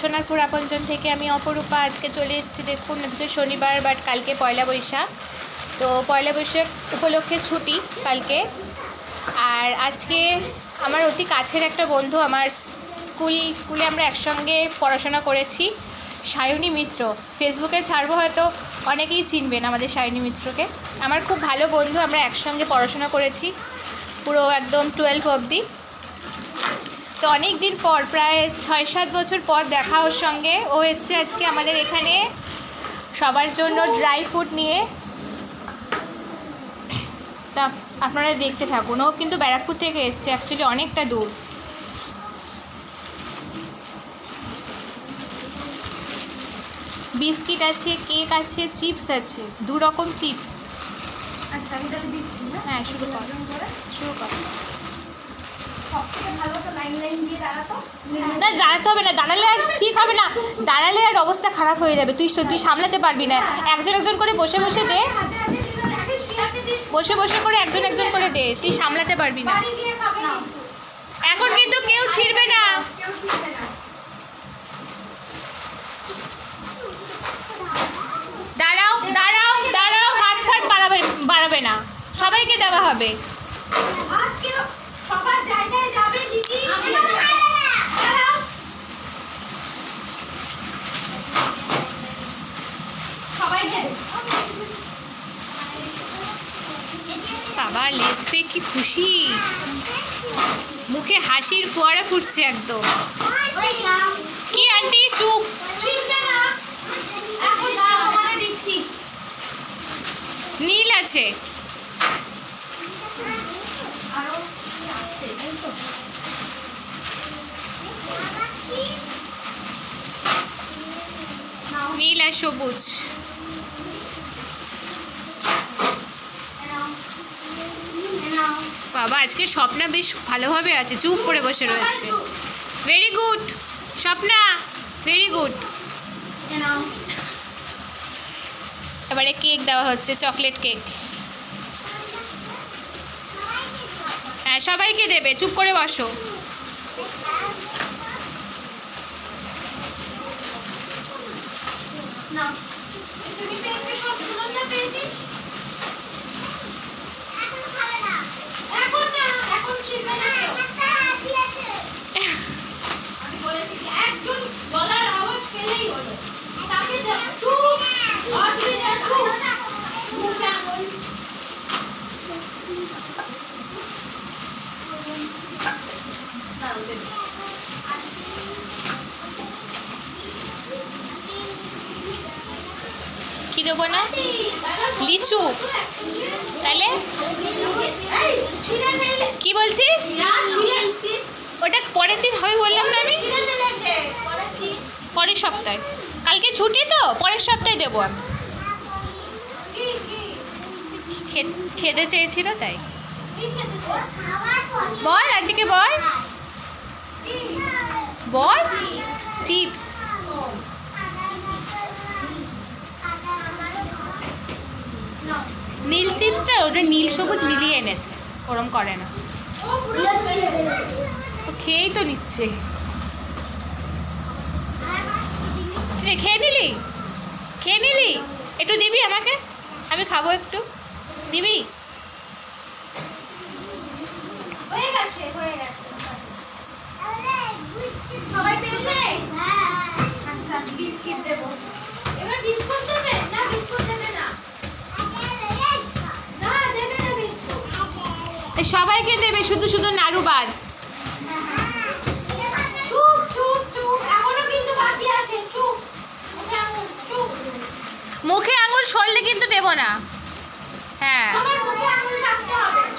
সোনারপুর আপনজন থেকে আমি অপরূপা আজকে চলে এসেছি, দেখুন, আজকে শনিবার বাট কালকে পয়লা বৈশাখ। তো পয়লা বৈশাখ উপলক্ষে ছুটি কালকে। আর আজকে আমার অতি কাছের একটা বন্ধু, আমার স্কুল, স্কুলে আমরা একসঙ্গে পড়াশোনা করেছি, সায়নী মিত্র। ফেসবুকে ছাড়বো হয়তো অনেকেই চিনবেন আমাদের সায়নী মিত্রকে। আমার খুব ভালো বন্ধু, আমরা একসঙ্গে পড়াশোনা করেছি, পুরো একদম টুয়েলভ অবধি। তো অনেক দিন পর প্রায় ছয় সাত বছর পর দেখা ওর সঙ্গে। ও এসছে আজকে আমাদের এখানে সবার জন্য ড্রাই ফ্রুট নিয়ে। তা আপনারা দেখতে থাকুন। ও কিন্তু ব্যারাকপুর থেকে এসছে অ্যাকচুয়ালি অনেকটা দূর। বিস্কিট আছে কেক আছে চিপস আছে দু রকম চিপস। আচ্ছা আমি তাহলে দিচ্ছি হ্যাঁ? হ্যাঁ শুরু কর। করে। শুরু কর সবথেকে ভালো তো লাইন লাইন দিয়ে দাঁড়াতো না দাঁড়াতে হবে না দাঁড়ালে আর ঠিক হবে না। দাঁড়ালে আর অবস্থা খারাপ হয়ে যাবে। তুই তুই সামলাতে পারবি না। একজন একজন করে বসে বসে দে। বসে বসে করে একজন একজন করে দে। তুই সামলাতে পারবি না। এখন কিন্তু কেউ ছিড়বে না। না। দাঁড়াও দাঁড়াও দাঁড়াও। হাত ফাট বাড়াবে বাড়াবে না। সবাইকে দেওয়া হবে। আজকে সবার জায়গায় যাবে দিদি দাঁড়াও। সবাইকে দে। বাবা লেসপে কি খুশি? মুখে হাসির ফোয়ারা ফুটছে একদম। কি আন্টি, চুপ। নীল আছে। নীল আর সবুজ। বাবা, আজকে স্বপ্না বেশ ভালোভাবে আছে, চুপ করে বসে রয়েছে। Very good Swapna very good এবারে কেক দেওয়া হচ্ছে, চকলেট কেক। হ্যাঁ সবাইকে দেবে, চুপ করে বসো। নাও। তুমি পেয়েছ সব সুনন্দা পেয়েছি? এখন না, এখন শিখবে না কেউ। আমি বলেছি যে একজন গলার আওয়াজ পেলেই হলো। তাকে দেবো। চুপ। অদ্রিজা, চুপ। মুখে আঙুল। দাও, দে দাও। কি দেবো না? লিচু। তাহলে কি বলছিস? ওটা পরের দিন হবে বললাম না আমি? পরের সপ্তাহে। কালকে ছুটি তো? পরের সপ্তাহে দেবো আমি। খেতে চেয়েছিল তাই? বল, আন্টিকে বল। বল। চিপস। নীল চিপসটা ওটা নীল সবুজ মিলিয়ে এনেছে। ওরম করে না। খেয়েই তো নিচ্ছে। খেয়ে নিলি? খেয়ে নিলি? একটু দিবি আমাকে? আমি খাব একটু। দিবি হয়ে গেছে, হয়ে গেছে। সবাই পেয়েছে? আচ্ছা, বিস্কিট দেবো। এবার বিস্কুট দেবে? না, বিস্কুট দেবে না। না, দেবে না বিস্কুট। সবাইকে দেবে শুধু শুধু নাড়ু বাদ। মুখে আঙুল। সরলে কিন্তু দেবো না হ্যাঁ।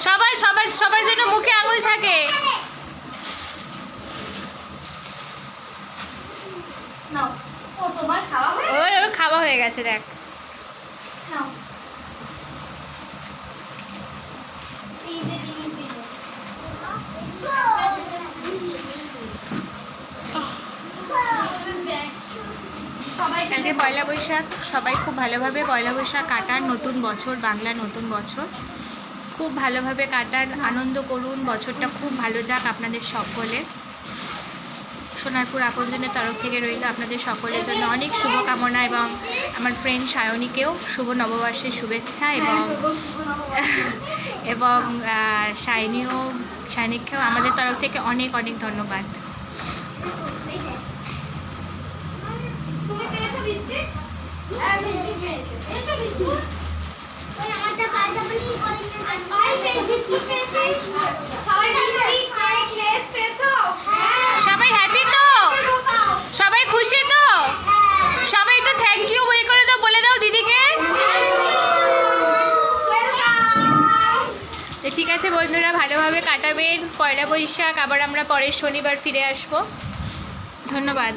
সবাই। সবার সবার জন্য মুখে আঙুল থাকে। ওর খাওয়া হয়ে গেছে দেখ। কালকে পয়লা বৈশাখ, সবাই খুব ভালোভাবে পয়লা বৈশাখ কাটার নতুন বছর, বাংলা নতুন বছর। খুব ভালোভাবে কাটার আনন্দ করুন, বছরটা খুব ভালো যাক আপনাদের সকলে সোনারপুর আপনজনের তরফ থেকে রইল আপনাদের সকলের জন্য অনেক শুভকামনা এবং আমার ফ্রেন্ড সায়নীকেও শুভ নববর্ষের শুভেচ্ছা এবং এবং সায়নীও সায়নিককেও আমাদের তরফ থেকে অনেক অনেক ধন্যবাদ তুমি পেয়েছ বিস্কিট হ্যাঁ বিস্কিট পেয়েছ পেয়েছ বিস্কুট পাই পেয়ে বিস্কুট পেয়েছি সবাই হ্যাঁ হ্যাপি তো? সবাই খুশি তো? সবাই থ্যাংক ইউ বই করে দাও, বলে দাও দিদিকে। ঠিক আছে বন্ধুরা, ভালোভাবে কাটাবেন। পয়লা বৈশাখ, আবার আমরা পরের শনিবার ফিরে আসব। ধন্যবাদ।